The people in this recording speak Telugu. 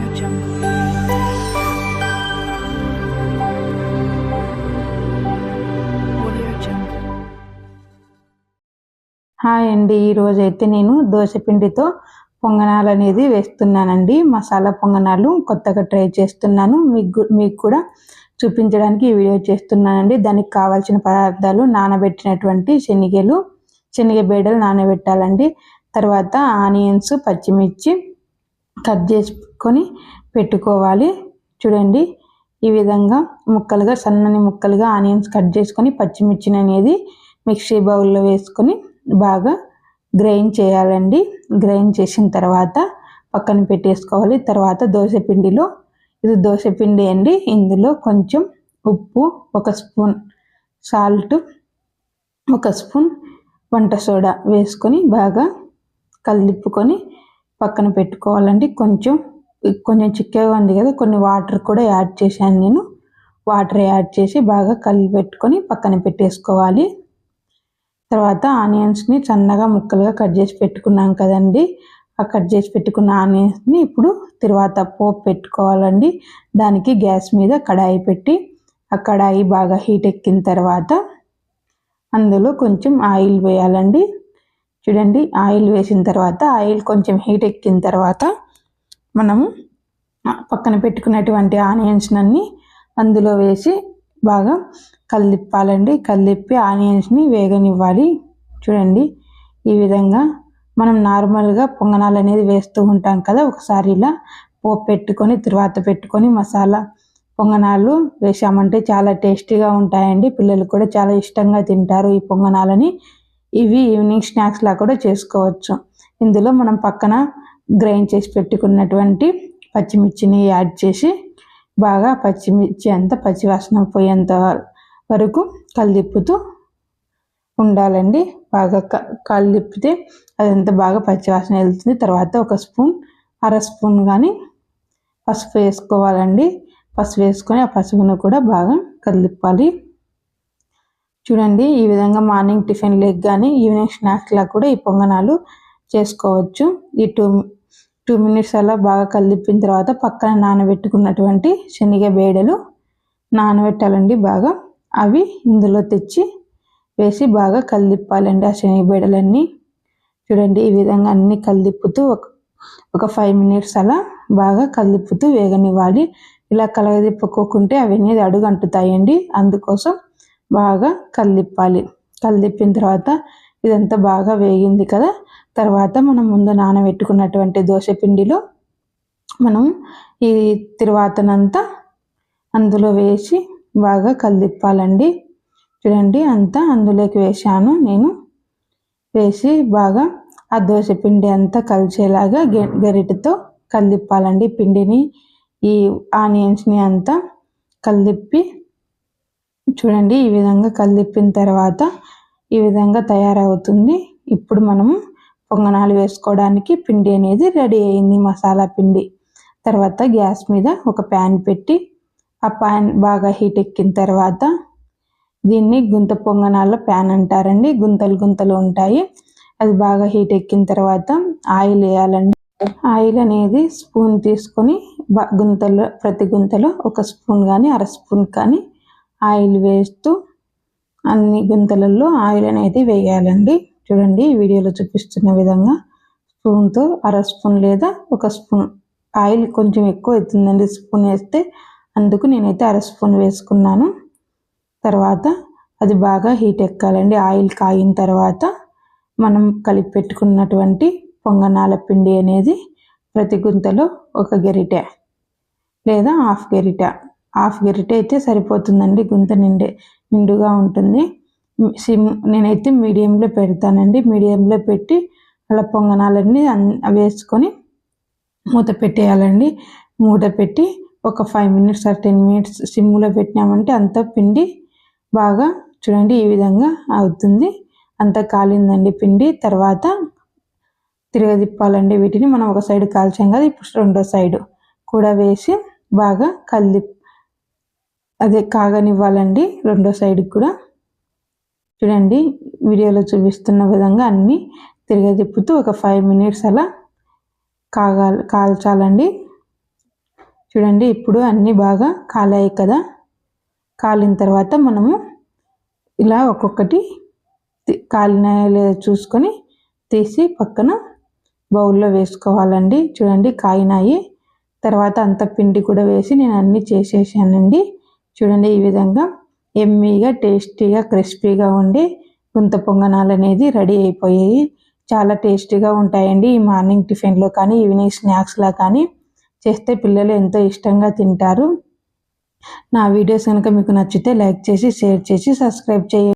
Audio Jungle. Audio Jungle. Hi అండి ఈరోజు అయితే నేను దోశపిండితో పొంగనాలు అనేది వేస్తున్నానండి. మసాలా పొంగనాలు కొత్తగా ట్రై చేస్తున్నాను. మీకు మీకు కూడా చూపించడానికి ఈ వీడియో చేస్తున్నానండి. దానికి కావాల్సిన పదార్థాలు నానబెట్టినటువంటి శనగలు శనగ బేడలు నానబెట్టాలండి. తర్వాత ఆనియన్స్ పచ్చిమిర్చి కట్ చేసి చేసుకొని పెట్టుకోవాలి. చూడండి ఈ విధంగా ముక్కలుగా సన్నని ముక్కలుగా ఆనియన్స్ కట్ చేసుకొని పచ్చిమిర్చిని అనేది మిక్సీ బౌల్లో వేసుకొని బాగా గ్రైండ్ చేయాలండి. గ్రైండ్ చేసిన తర్వాత పక్కన పెట్టేసుకోవాలి. తర్వాత దోశ పిండిలో ఇది దోశ పిండి అండి. ఇందులో కొంచెం ఉప్పు ఒక స్పూన్ సాల్ట్ ఒక స్పూన్ వంట సోడా వేసుకొని బాగా కలిపుకొని పక్కన పెట్టుకోవాలండి. కొంచెం కొంచెం చిక్కగా ఉంది కదా కొన్ని వాటర్ కూడా యాడ్ చేశాను నేను. వాటర్ యాడ్ చేసి బాగా కలిపి పెట్టుకొని పక్కన పెట్టేసుకోవాలి. తర్వాత ఆనియన్స్ని సన్నగా ముక్కలుగా కట్ చేసి పెట్టుకున్నాం కదండి. ఆ కట్ చేసి పెట్టుకున్న ఆనియన్స్ని ఇప్పుడు తర్వాత పోపు పెట్టుకోవాలండి. దానికి గ్యాస్ మీద కడాయి పెట్టి ఆ కడాయి బాగా హీట్ ఎక్కిన తర్వాత అందులో కొంచెం ఆయిల్ వేయాలండి. చూడండి ఆయిల్ వేసిన తర్వాత ఆయిల్ కొంచెం హీట్ ఎక్కిన తర్వాత మనము పక్కన పెట్టుకున్నటువంటి ఆనియన్స్ అందులో వేసి బాగా కలిప్పాలండి కలిప్పి ఆనియన్స్ని వేగనివ్వాలి. చూడండి ఈ విధంగా మనం నార్మల్గా పొంగనాలు అనేది వేస్తూ ఉంటాం కదా. ఒకసారి ఇలా పోపు పెట్టుకొని తర్వాత పెట్టుకొని మసాలా పొంగనాలు వేసామంటే చాలా టేస్టీగా ఉంటాయండి. పిల్లలు కూడా చాలా ఇష్టంగా తింటారు ఈ పొంగనాలని. ఇవి ఈవినింగ్ స్నాక్స్లా కూడా చేసుకోవచ్చు. ఇందులో మనం పక్కన గ్రైండ్ చేసి పెట్టుకున్నటువంటి పచ్చిమిర్చిని యాడ్ చేసి బాగా పచ్చిమిర్చి అంతా పచ్చివాసన పోయేంత వరకు కలిదిప్పుతూ ఉండాలండి. బాగా కలిపితే అదంతా బాగా పచ్చివాసన వెళ్తుంది. తర్వాత ఒక స్పూన్ అర స్పూన్ కానీ పసుపు వేసుకోవాలండి. పసుపు వేసుకొని ఆ పసుపును కూడా బాగా కదిలిప్పాలి చూడండి ఈ విధంగా మార్నింగ్ టిఫిన్ లెగ్ కానీ ఈవినింగ్ స్నాక్స్లా కూడా ఈ పొంగనాలు చేసుకోవచ్చు. ఈ టూ టూ మినిట్స్ అలా బాగా కలిపిన తర్వాత పక్కన నానబెట్టుకున్నటువంటి శనగ బేడలు నానబెట్టాలండి బాగా. అవి ఇందులో తెచ్చి వేసి బాగా కలిప్పాలండి ఆ శనగ బేడలన్నీ. చూడండి ఈ విధంగా అన్ని కలిపుతూ ఒక ఒక ఫైవ్ మినిట్స్ అలా బాగా కలిపుతూ వేగనివ్వాలి. ఇలా కలగదిప్పుకోకుంటే అవన్నీ అడుగు అంటుతాయండి. అందుకోసం బాగా కలిప్పాలి కలిపిన తర్వాత ఇదంతా బాగా వేగింది కదా తర్వాత మనం ముందు నానబెట్టుకున్నటువంటి దోశ పిండిలో మనం ఈ తిరువాతనంతా అందులో వేసి బాగా కలిదిప్పాలండి. చూడండి అంతా అందులోకి వేసాను నేను. వేసి బాగా ఆ దోశ పిండి అంతా కలిసేలాగా గరిటతో కలిదిప్పాలండి. పిండిని ఈ ఆనియన్స్ని అంతా కలిదిప్పి చూడండి ఈ విధంగా కలిదిప్పిన తర్వాత ఈ విధంగా తయారవుతుంది. ఇప్పుడు మనము పొంగనాలు వేసుకోవడానికి పిండి అనేది రెడీ అయింది మసాలా పిండి. తర్వాత గ్యాస్ మీద ఒక ప్యాన్ పెట్టి ఆ ప్యాన్ బాగా హీట్ ఎక్కిన తర్వాత దీన్ని గుంత పొంగనాల ప్యాన్ అంటారండి. గుంతలు గుంతలు ఉంటాయి. అది బాగా హీట్ ఎక్కిన తర్వాత ఆయిల్ వేయాలండి. ఆయిల్ అనేది స్పూన్ తీసుకొని గుంతలో ప్రతి గుంతలో ఒక స్పూన్ కానీ అర స్పూన్ కానీ ఆయిల్ వేస్తూ అన్ని గుంతలలో ఆయిల్ అనేది వేయాలండి. చూడండి వీడియోలో చూపిస్తున్న విధంగా స్పూన్తో అర స్పూన్ లేదా ఒక స్పూన్ ఆయిల్ కొంచెం ఎక్కువ అవుతుందండి స్పూన్ వేస్తే. అందుకు నేనైతే అర స్పూన్ వేసుకున్నాను. తర్వాత అది బాగా హీట్ ఎక్కాలండి. ఆయిల్ కాగిన తర్వాత మనం కలిపి పెట్టుకున్నటువంటి పొంగనాల పిండి అనేది ప్రతి గుంతలో ఒక గెరిటె లేదా హాఫ్ గెరిట. హాఫ్ గెరిటె అయితే సరిపోతుందండి. గుంత నిండే నిండుగా ఉంటుంది. సిమ్ నేనైతే మీడియంలో పెడతానండి. మీడియంలో పెట్టి అలా పొంగనాలన్నీ వేసుకొని మూత పెట్టేయాలండి. మూత పెట్టి ఒక five minutes or ten minutes సిమ్లో పెట్టినామంటే అంత పిండి బాగా చూడండి ఈ విధంగా అవుతుంది. అంత కాలిందండి పిండి. తర్వాత తిరగదిప్పాలండి వీటిని. మనం ఒక సైడ్ కాల్చాం కదా ఇప్పుడు రెండో సైడ్ కూడా వేసి బాగా కలిపి అదే కాగనివ్వాలండి రెండో సైడ్కి కూడా. చూడండి వీడియోలో చూపిస్తున్న విధంగా అన్నీ తిరగతిప్పుతూ ఒక ఫైవ్ మినిట్స్ అలా కాగాలి కాల్చాలండి. చూడండి ఇప్పుడు అన్నీ బాగా కాలాయి కదా. కాలిన తర్వాత మనము ఇలా ఒక్కొక్కటి కాలిన చూసుకొని తీసి పక్కన బౌల్లో వేసుకోవాలండి. చూడండి కాయినాయి. తర్వాత అంత పిండి కూడా వేసి నేను అన్నీ చేసేసానండి. చూడండి ఈ విధంగా ఎమ్మీగా టేస్టీగా క్రిస్పీగా ఉండి గుంత పొంగనాలు అనేది రెడీ అయిపోయాయి. చాలా టేస్టీగా ఉంటాయండి ఈ మార్నింగ్ టిఫిన్లో కానీ ఈవినింగ్ స్నాక్స్లా కానీ. చేస్తే పిల్లలు ఎంతో ఇష్టంగా తింటారు. నా వీడియోస్ కనుక మీకు నచ్చితే లైక్ చేసి షేర్ చేసి సబ్స్క్రైబ్ చేయండి.